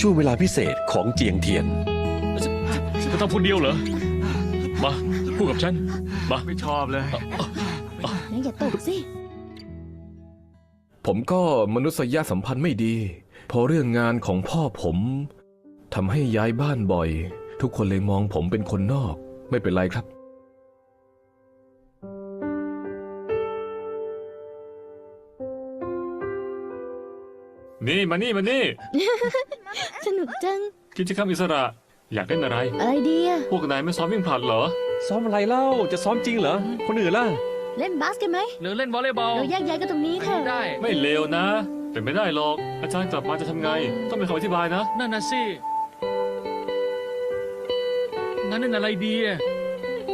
ช่วงเวลาพิเศษของเจียงเทียน จะทำคนเดียวเหรอ มาพูดกับฉัน มา ไม่ชอบเลย งั้นอย่าตกสิ ผมก็มนุษยสัมพันธ์ไม่ดี พอเรื่องงานของพ่อผมทำให้ย้ายบ้านบ่อย ทุกคนเลยมองผมเป็นคนนอก ไม่เป็นไรครับ นี่มานี่มานี่ สนุกจัง กิจกรรมอิสระ อยากเล่นอะไร อะไรดีอะพวกนายไม่ซ้อมวิ่งผลัดเหรอ ซ้อมอะไรเล่า จะซ้อมจริงเหรอ คนอื่นล่ะ เล่นบาสกันไหมหรือเล่นวอลเลย์บอลเราแยกย้ายกันตรงนี้ค่ะได้ ไม่เลวนะ เป็นไม่ได้หรอก อาจารย์กลับมาจะทำไง ต้องเป็นคำอธิบายนะ นั่นนะสิ งั้นเล่นอะไรดีอะ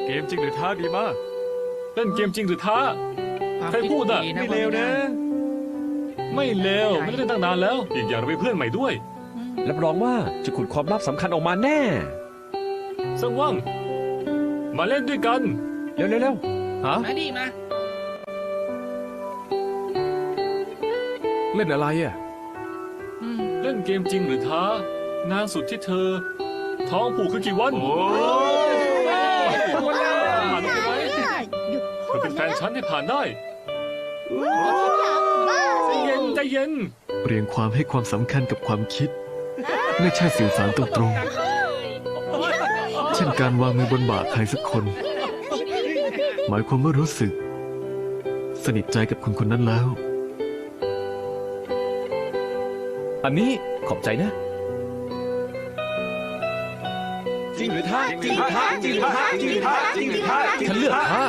เกมจริงหรือท้าดีมากเล่นเกมจริงหรือท้าความใครพูดอะคิไม่เลวนะ ไม่เลวไม่ได้เล่นตั้งนานแล้ว อีกอย่างเราเป็นเพื่อนใหม่ด้วยรับรองว่าจะขุดความลับสำคัญออกมาแน่สังว่าง มาเล่นด้วยกัน เร็วเร็วเร็วฮะมาดิมา เล่นอะไรอะอืมเล่นเกมจริงหรือท้านานสุดที่เธอ ท้องผูกคือกี่วันโอ้ยผ่านได้ไหมหยุดเธพูอดเป็นแฟนนะฉันให้ผ่านได้บ้าใจสิ เย็นใจเย็น เรียงความให้ความสำคัญกับความคิด ไม่ใช่สื่อสารตรงๆ เช่นการวางมือบนบ่าใครสักคน หมายความว่ารู้สึก สนิทใจกับคนคนนั้นแล้ว อันนี้ขอบใจนะ จริงหรือท้าจริงหรือท้าจริงหรือท้าจริงหรือท้าจริงหรือท้าฉันเลือกท้า